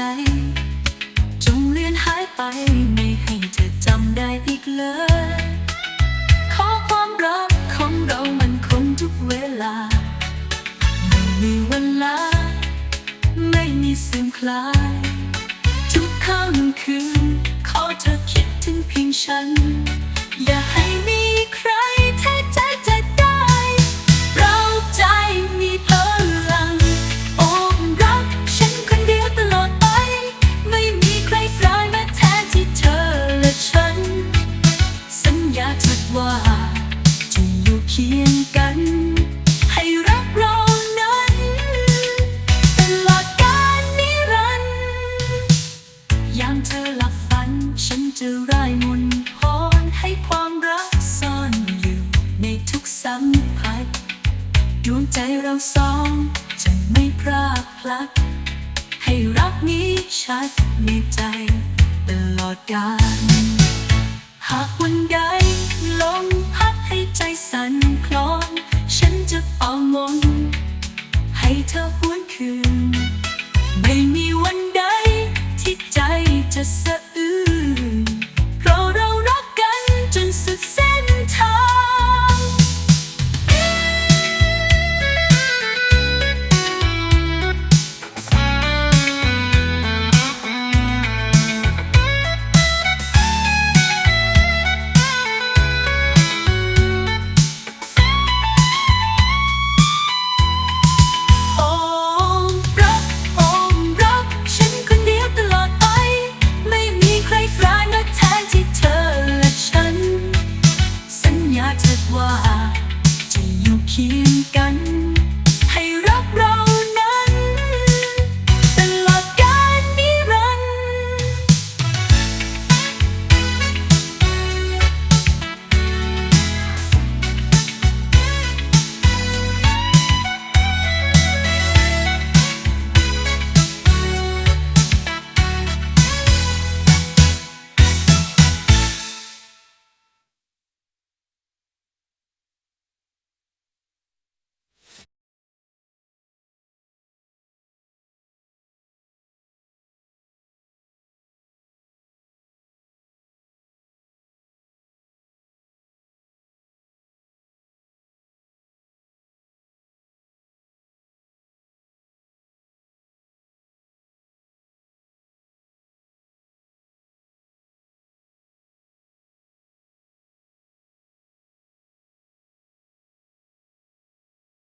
ใจ จงเลือนหายไปไม่ให้เธอจำได้อีกเลย ขอความรักของเรามันคงทุกเวลา ไม่มีวันลา ไม่มีเสื่อมคลาย ทุกค่ำคืน ขอเธอคิดถึงเพียงฉัน อย่าให้ ยามเธอหลับฝัน ฉันจะร่ายมนต์พรให้ความรักซ่อนอยู่ในทุกสัมผัสดวงใจเราสองจะไม่พรากพลัด ให้รักนี้ชัดในใจตลอดกาลหากวันใดลมพัดให้ใจสั่นคลอน ฉันจะเป่ามน์ให้เธอหวนคืน Just.